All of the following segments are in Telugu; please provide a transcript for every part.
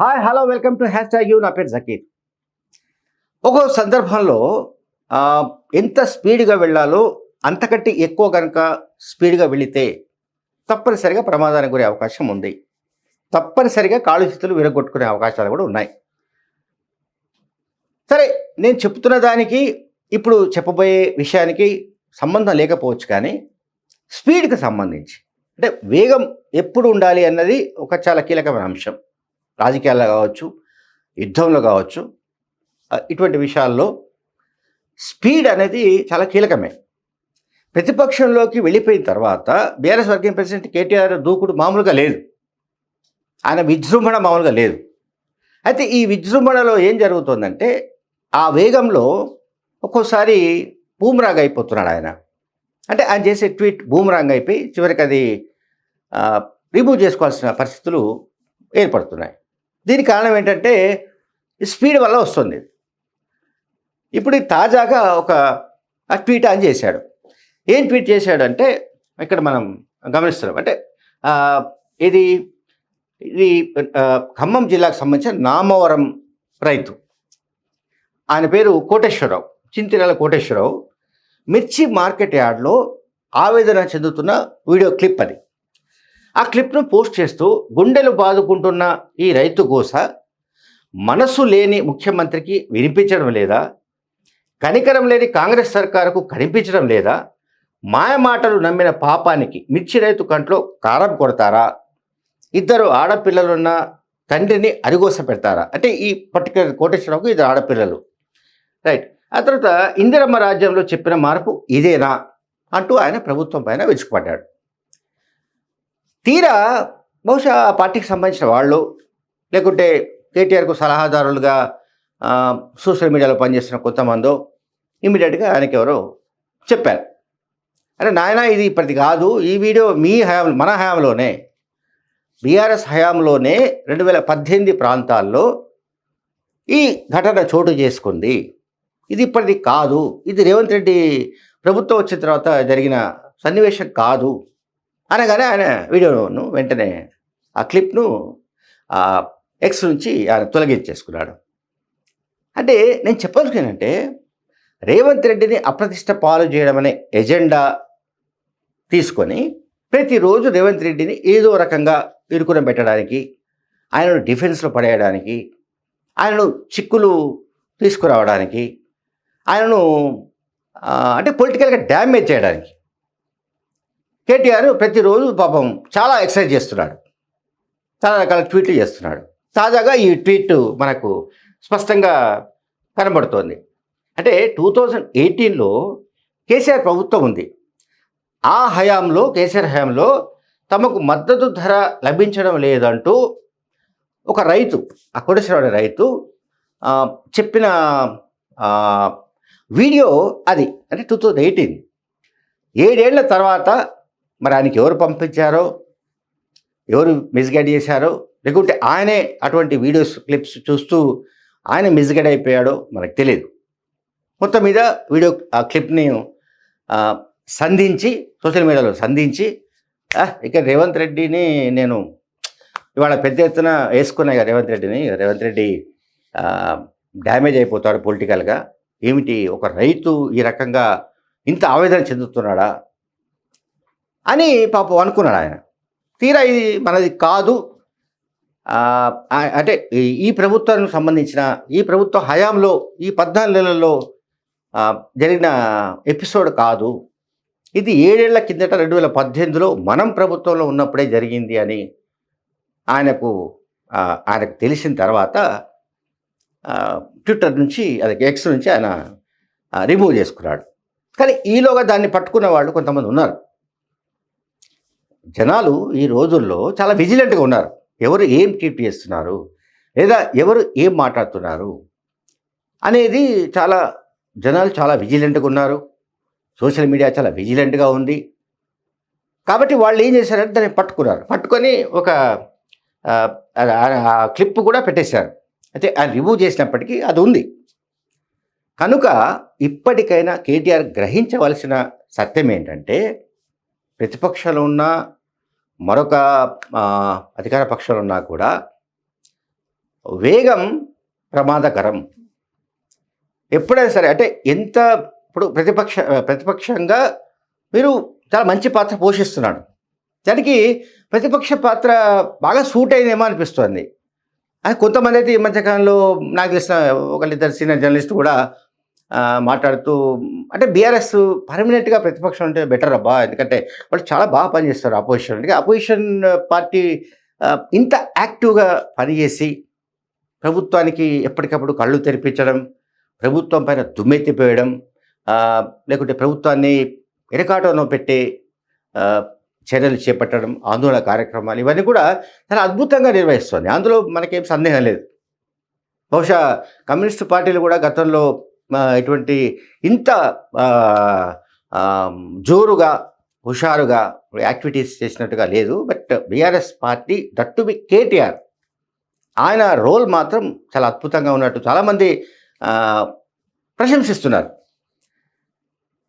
Hi hello welcome to hash tag you నా పేరు జకీర్. ఒక్కో సందర్భంలో ఎంత స్పీడ్గా వెళ్ళాలో అంతకంటే ఎక్కువ కనుక స్పీడ్గా వెళితే తప్పనిసరిగా ప్రమాదానికి గురే అవకాశం ఉంది. తప్పనిసరిగా కాళ్ళు చేతులు విరగొట్టుకునే అవకాశాలు కూడా ఉన్నాయి. సరే నేను చెప్తున్న దానికి ఇప్పుడు చెప్పబోయే విషయానికి సంబంధం లేకపోవచ్చు కానీ స్పీడ్కి సంబంధించి అంటే వేగం ఎప్పుడు ఉండాలి అన్నది ఒక చాలా కీలకమైన అంశం. రాజకీయాల్లో కావచ్చు యుద్ధంలో కావచ్చు ఇటువంటి విషయాల్లో స్పీడ్ అనేది చాలా కీలకమే. ప్రతిపక్షంలోకి వెళ్ళిపోయిన తర్వాత బీఆర్ఎస్ వర్కింగ్ ప్రెసిడెంట్ కేటీఆర్ దూకుడు మామూలుగా లేదు. ఆయన విజృంభణ మామూలుగా లేదు. అయితే ఈ విజృంభణలో ఏం జరుగుతుందంటే ఆ వేగంలో ఒక్కోసారి బూమ్రాంగ్ అయిపోతున్నాడు ఆయన. అంటే ఆయన చేసే ట్వీట్ బూమ్రాంగ్ అయిపోయి చివరికి అది రిమూవ్ చేసుకోవాల్సిన పరిస్థితులు ఏర్పడుతున్నాయి. దీనికి కారణం ఏంటంటే స్పీడ్ వల్ల వస్తుంది. ఇప్పుడు తాజాగా ఒక ట్వీట్ ఆన్ చేశాడు. ఏం ట్వీట్ చేశాడంటే ఇక్కడ మనం గమనిస్తున్నాం. అంటే ఇది ఇది ఖమ్మం జిల్లాకు సంబంధించిన నామవరం రైతు. ఆయన పేరు కోటేశ్వరరావు చింతిరాల కోటేశ్వరరావు. మిర్చి మార్కెట్ యార్డ్లో ఆవేదన చెందుతున్న వీడియో క్లిప్ అది. ఆ క్లిప్ను పోస్ట్ చేస్తూ గుండెలు బాదుకుంటున్న ఈ రైతు గోస మనసు లేని ముఖ్యమంత్రికి వినిపించడం లేదా? కనికరం లేని కాంగ్రెస్ సర్కారుకు కనిపించడం లేదా? మాయమాటలు నమ్మిన పాపానికి మిర్చి రైతు కంట్లో కారం కొడతారా? ఇద్దరు ఆడపిల్లలున్న తండ్రిని అరిగోస పెడతారా? అంటే ఈ పర్టికులర్ కోటేశ్వరరావుకు ఇద్దరు ఆడపిల్లలు. రైట్. ఆ తర్వాత ఇందిరమ్మ రాజ్యంలో చెప్పిన మార్పు ఇదేనా? అంటూ ఆయన ప్రభుత్వం పైన విరుచుకుపడ్డాడు. తీరా బహుశా ఆ పార్టీకి సంబంధించిన వాళ్ళు లేకుంటే కేటీఆర్కు సలహాదారులుగా సోషల్ మీడియాలో పనిచేస్తున్న కొంతమందో ఇమీడియట్గా ఆయనకి ఎవరో చెప్పారు. అరే నాయన ఇది ఇప్పటిది కాదు ఈ వీడియో మీ హయాం మన హయాంలోనే బీఆర్ఎస్ హయాంలోనే రెండు వేల పద్దెనిమిది ప్రాంతాల్లో ఈ ఘటన చోటు చేసుకుంది. ఇది ఇప్పటిది కాదు. ఇది రేవంత్ రెడ్డి ప్రభుత్వం వచ్చిన తర్వాత జరిగిన సన్నివేశం కాదు. అనగానే ఆయన వీడియోను వెంటనే ఆ క్లిప్ను ఆ ఎక్స్ నుంచి ఆయన తొలగించేసుకున్నాడు అంటే నేను చెప్పాల్సిందంటే రేవంత్ రెడ్డిని అప్రతిష్ట పాలు చేయడం అనే ఎజెండా తీసుకొని ప్రతిరోజు రేవంత్ రెడ్డిని ఏదో రకంగా ఇరుకున పెట్టడానికి ఆయనను డిఫెన్స్లో పడేయడానికి ఆయనను చిక్కులు తీసుకురావడానికి ఆయనను అంటే పొలిటికల్గా డ్యామేజ్ చేయడానికి కేటీఆర్ ప్రతిరోజు పాపం చాలా ఎక్సర్సైజ్ చేస్తున్నాడు. చాలా రకాల ట్వీట్లు చేస్తున్నాడు. తాజాగా ఈ ట్వీట్ మనకు స్పష్టంగా కనబడుతోంది. అంటే టూ థౌజండ్ ఎయిటీన్లో కేసీఆర్ ప్రభుత్వం ఉంది. ఆ హయాంలో కేసీఆర్ హయాంలో తమకు మద్దతు ధర లభించడం లేదంటూ ఒక రైతు ఆ కోటేశ్వరరావు రైతు చెప్పిన వీడియో అది అంటే టూ థౌజండ్ ఎయిటీన్. ఏడేళ్ళ తర్వాత మరి ఆయనకి ఎవరు పంపించారో ఎవరు మిస్గైడ్ చేశారో లేకుంటే ఆయనే అటువంటి వీడియోస్ క్లిప్స్ చూస్తూ ఆయన మిస్గైడ్ అయిపోయాడో మనకు తెలియదు. మొత్తం మీద వీడియో ఆ క్లిప్ని సంధించి సోషల్ మీడియాలో సంధించి ఇక రేవంత్ రెడ్డిని నేను ఇవాళ పెద్ద ఎత్తున వేసుకున్నాయి ఇక రేవంత్ రెడ్డిని. రేవంత్ రెడ్డి డ్యామేజ్ అయిపోతాడు పొలిటికల్గా ఏమిటి? ఒక రైతు ఈ రకంగా ఇంత ఆవేదన చెందుతున్నాడా? అని పాపం అనుకున్నాడు ఆయన. తీరా ఇది మనది కాదు. అంటే ఈ- ఈ ప్రభుత్వానికి సంబంధించిన ఈ ప్రభుత్వ హయాంలో ఈ పద్నాలుగు నెలల్లో జరిగిన ఎపిసోడ్ కాదు. ఇది ఏడేళ్ళ కిందట రెండు వేల పద్దెనిమిదిలో మనం ప్రభుత్వంలో ఉన్నప్పుడే జరిగింది అని ఆయనకు ఆయనకు తెలిసిన తర్వాత ట్విట్టర్ నుంచి అది ఎక్స్ నుంచి ఆయన రిమూవ్ చేసుకున్నాడు. కానీ ఈలోగా దాన్ని పట్టుకున్న వాళ్ళు కొంతమంది ఉన్నారు. జనాలు ఈ రోజుల్లో చాలా విజిలెంట్గా ఉన్నారు. ఎవరు ఏం ట్వీట్ చేస్తున్నారు? లేదా ఎవరు ఏం మాట్లాడుతున్నారు? అనేది చాలా జనాలు చాలా విజిలెంట్గా ఉన్నారు. సోషల్ మీడియా చాలా విజిలెంట్గా ఉంది. కాబట్టి వాళ్ళు ఏం చేశారంటే దాన్ని పట్టుకున్నారు. పట్టుకొని ఒక క్లిప్ కూడా పెట్టేశారు. అయితే ఆయన రిమూవ్ చేసినప్పటికీ అది ఉంది. కనుక ఇప్పటికైనా కేటీఆర్ గ్రహించవలసిన సత్యం ఏంటంటే ప్రతిపక్షాలు ఉన్నా మరొక అధికార పక్షాలు ఉన్నా కూడా వేగం ప్రమాదకరం. ఎప్పుడైనా సరే అంటే ఎంత ఇప్పుడు ప్రతిపక్ష ప్రతిపక్షంగా మీరు చాలా మంచి పాత్ర పోషిస్తున్నాడు. దానికి ప్రతిపక్ష పాత్ర బాగా సూట్ అయిందేమో అనిపిస్తుంది. అది కొంతమంది అయితే ఈ మధ్యకాలంలో నాకు తెలిసిన ఒకళ్ళిద్దరు సీనియర్ జర్నలిస్ట్ కూడా మాట్లాడుతూ అంటే బీఆర్ఎస్ పర్మనెంట్గా ప్రతిపక్షం ఉంటే బెటర్ అబ్బా ఎందుకంటే వాళ్ళు చాలా బాగా పనిచేస్తారు అపోజిషన్ అంటే అపోజిషన్ పార్టీ ఇంత యాక్టివ్గా పనిచేసి ప్రభుత్వానికి ఎప్పటికప్పుడు కళ్ళు తెరిపించడం ప్రభుత్వం పైన దుమ్మెత్తిపోయడం లేకుంటే ప్రభుత్వాన్ని ఎరకాటంలో పెట్టి చర్యలు చేపట్టడం ఆందోళన కార్యక్రమాలు ఇవన్నీ కూడా చాలా అద్భుతంగా నిర్వహిస్తుంది. అందులో మనకేం సందేహం లేదు. బహుశా కమ్యూనిస్టు పార్టీలు కూడా గతంలో ఇటువంటి ఇంత జోరుగా హుషారుగా యాక్టివిటీస్ చేసినట్టుగా లేదు. But BRS party that to be KTR ఆయన రోల్ మాత్రం చాలా అద్భుతంగా ఉన్నట్టు చాలామంది ప్రశంసిస్తున్నారు.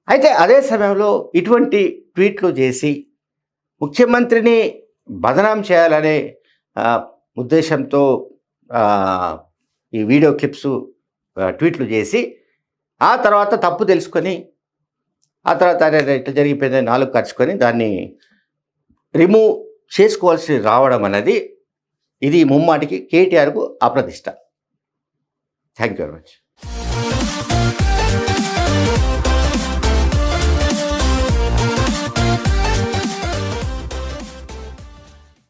అయితే అదే సమయంలో ఇటువంటి ట్వీట్లు చేసి ముఖ్యమంత్రిని బదనాం చేయాలనే ఉద్దేశంతో ఈ వీడియో క్లిప్స్ ట్వీట్లు చేసి ఆ తర్వాత తప్పు తెలుసుకొని ఆ తర్వాత అరే ఇట్లా జరిగిపోయింది నాలుగు ఖర్చుకొని దాన్ని రిమూవ్ చేసుకోవాల్సి రావడం అన్నది ఇది ముమ్మాటికి కేటీఆర్కు అప్రతిష్ట. Thank you very much.